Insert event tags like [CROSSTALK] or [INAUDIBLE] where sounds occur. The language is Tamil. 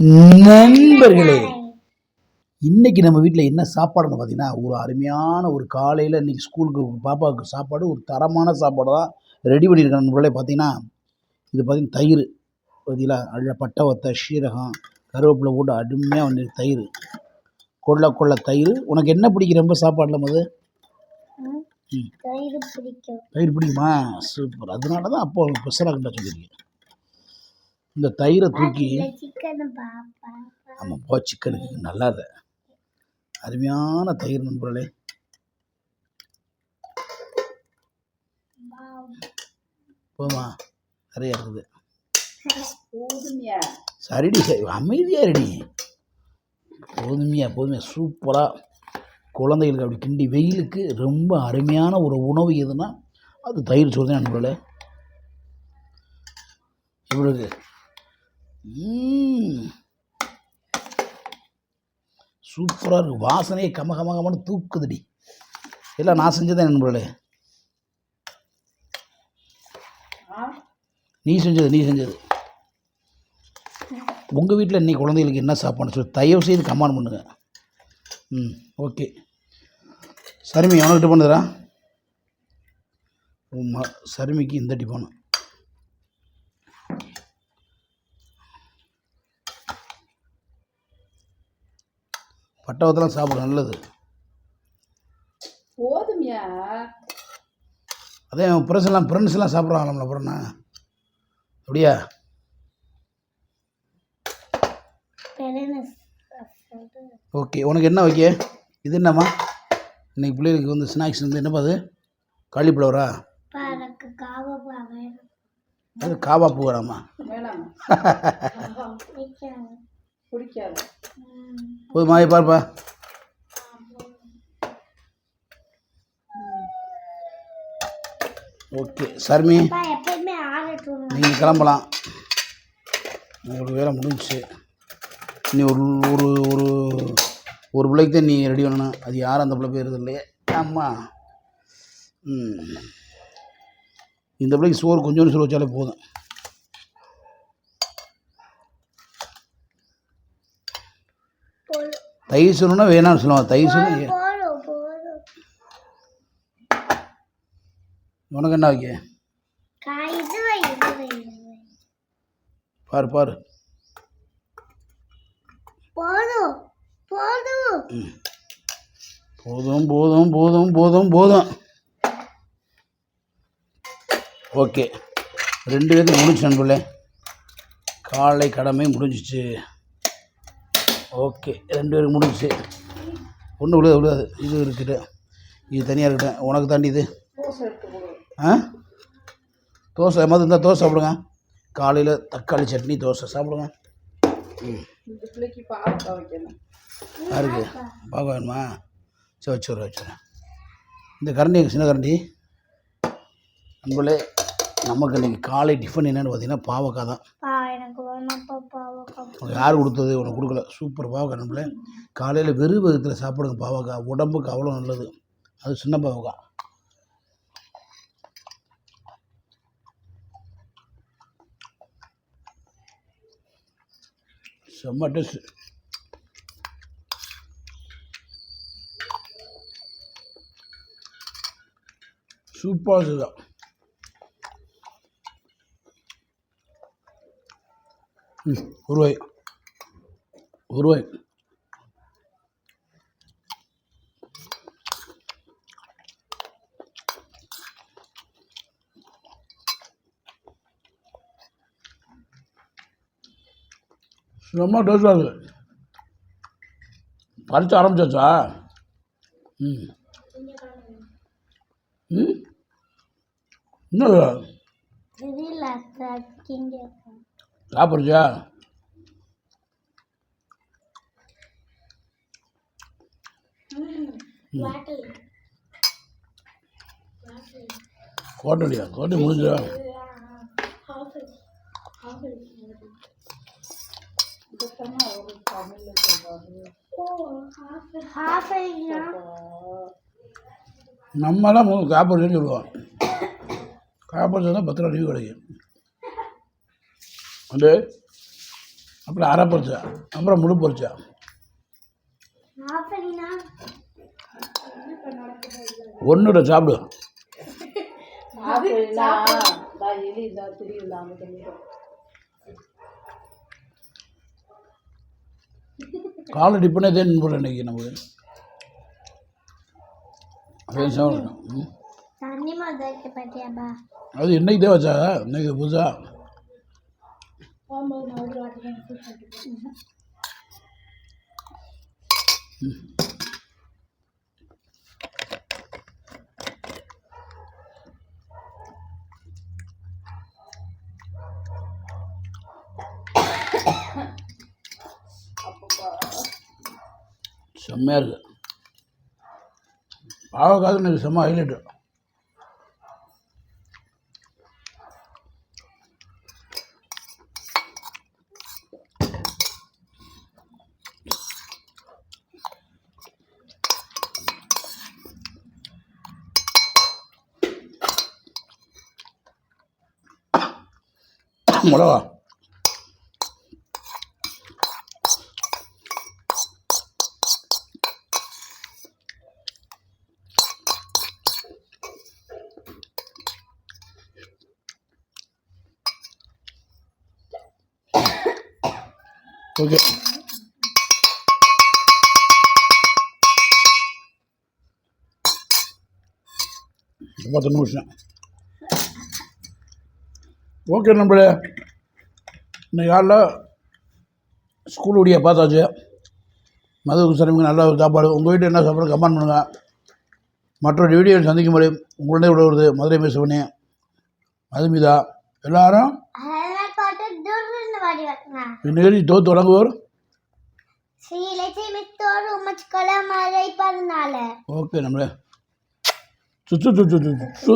நண்பர்களே இன்னைக்கு நம்ம வீட்டில் என்ன சாப்பாடுன்னு பார்த்தீங்கன்னா ஒரு அருமையான ஒரு காலையில் இன்னைக்கு ஸ்கூலுக்கு பாப்பாவுக்கு சாப்பாடு ஒரு தரமான சாப்பாடு தான் ரெடி பண்ணியிருக்காங்க நண்பர்களே பார்த்தீங்கன்னா இது பார்த்தீங்கன்னா தயிர் பார்த்தீங்களா அதில் பட்டை வத்தை சீரகம் கருவேப்பிலை போட்டு அருமையாக வந்து தயிர் கொள்ள கொள்ள தயிர். உனக்கு என்ன பிடிக்கும்? ரொம்ப சாப்பாடில் பிடிக்கும். தயிர் பிடிக்குமா? சூப்பர். அதனால தான் அப்போ ஸ்பெஷலாக கண்டா சொல்லியிருக்கேன் இந்த தயிரை தூக்கி ஆமாம் போ சிக்கனுக்கு நல்லா இல்லை அருமையான தயிர் நண்பர்களே. போதுமா நிறையா இருக்குது. போதுமையா. சரிடி சரி அமைதியாக ரெடி போதுமையா போதுமையா. சூப்பராக குழந்தைகளுக்கு அப்படி கிண்டி வெயிலுக்கு ரொம்ப அருமையான ஒரு உணவு எதுனா அது தயிர் சோறு தான் நண்பர்களே. ம். சூப்பராக இருக்குது வாசனையே கம கம தூக்குதுடி. எல்லாம் நான் செஞ்சதேன் நண்பர்களே? ஆ நீ செஞ்சது நீ செஞ்சது. உங்கள் வீட்டில் இன்னைக்கு குழந்தைகளுக்கு என்ன சாப்பாடு சொல்லி தயவு செய்து கமெண்ட் பண்ணுங்கள் ம் ஓகே. சரிமி எவனுக்கிட்ட பண்ணுறா சரிமிக்கு இந்த டிப்பானு பட்டவத்தெல்லாம் சாப்பிட நல்லது. போதுமையா. அதே ஃப்ரெண்ட்ஸ் எல்லாம் ஃப்ரெண்ட்ஸ் எல்லாம் சாப்பிட்றாங்களாம்ல அப்புறம்ண்ணா அப்படியா? ஓகே உனக்கு என்ன வைக்க? இது என்னம்மா? இன்னைக்கு பிள்ளைகளுக்கு வந்து ஸ்நாக்ஸ் வந்து என்னப்பா அது? காலிஃப்ளவரா? அது காவா பூ வேணாமா [LAUGHS] பிடிக்காது. போதுமா பாருப்பா. ஓகே சர்மி நீங்கள் கிளம்பலாம். உங்களுக்கு வேலை முடிஞ்சுச்சு. நீ ஒரு ஒரு ஒரு ஒரு பிள்ளைக்கு தான் நீ ரெடி பண்ணணும். அது யாரும் அந்த பிள்ளை பேருது இல்லையே ஆமா ம். இந்த பிள்ளைக்கு சோறு கொஞ்சோண்டு சோறு வச்சாலே போதும். தயிர் சோறுனா வேணாம்னு சோறு போதும் போதும் உனக்கு என்ன வைக்க. பாரு பாரு. போதும் போதும் போதும் போதும் போதும். ஓகே. ரெண்டு பேருக்கு முடிஞ்சு நண்பர்களே. காலை கடமை முடிஞ்சிச்சு. ஓகே. ரெண்டு பேருக்கு முடிஞ்சிச்சு. ஒன்றும் விழுது விழுது இது இருக்குது இது தனியாக இருக்கட்டும் உனக்கு தாண்டி இது. ஆ? தோசை மது இருந்தால் தோசை சாப்பிடுங்க. காலையில் தக்காளி சட்னி தோசை சாப்பிடுங்க. ம். யாருக்கு பார்க்க வேணுமா? சரி வச்சுறேன் வச்சுறேன் இந்த கரண்டி எங்கள் சின்ன கரண்டி? நண்பர்களே நமக்கு இன்றைக்கி காலை டிஃபன் என்னென்னு பார்த்தீங்கன்னா பாவக்காய் தான். உனக்கு யார் கொடுத்தது? உனக்கு கொடுக்கல. சூப்பர் பாவக்காய் நண்பர்களே காலையில் வெறும் விதத்தில் சாப்பிடுங்க பாவக்காய். உடம்புக்கு அவ்வளோ நல்லது. அது சின்ன பாவக்காய். செம்ம டேஸ்ட் சூப்பராக இருக்குதா ம் உருவை ரொம்ப டேஸ்டாக இருக்குது பறித்து ஆரம்பிச்சாச்சா? ம். ம்? இன்னும் இது சாப்பிடுச்சா கோட்டலியா கோட்டை முடிஞ்சா நம்மளாம் அவர் சொல்லுவோம். காப்பீடு தான் பத்து ரூபா லீவு கிடைக்கும். வந்து அப்புறம் அரை பொரிச்சா அப்புறம் முழு பொரிச்சா. ஒன்றுட சாப்பிடு. காலை டிப்பனே தேன் போல இன்னைக்கு நமக்கு. அது இன்னைக்கு தான் வச்சா? இன்னைக்கு புதுசா? போகும்போது நான் ஒரு வாட்டி பண்ணிட்டு செம்மையாக இருக்குது பாவக்காது செம்ம ஹைலைட்டு மிளகா ஓகே பத்து நிமிஷம் ஓகே நம்மளே இன்னைக்கு ஸ்கூல் உடைய பார்த்தாச்சு. மதுவுக்கு சிறமிக்கு நல்ல ஒரு சாப்பாடு. உங்கள் வீட்டில் என்ன சாப்பிட்றது கமெண்ட் பண்ணுங்கள் மற்றொரு வீடியோ சந்திக்கும் வரை உங்களுடைய விட வருது மதுரை பேசுவனே மதுமிதா எல்லாரும்? இன்னைக்கு தோத்து தொடங்குவோர்? ஓகே நம்மளே சுச்சு சுச்சு சுச்சு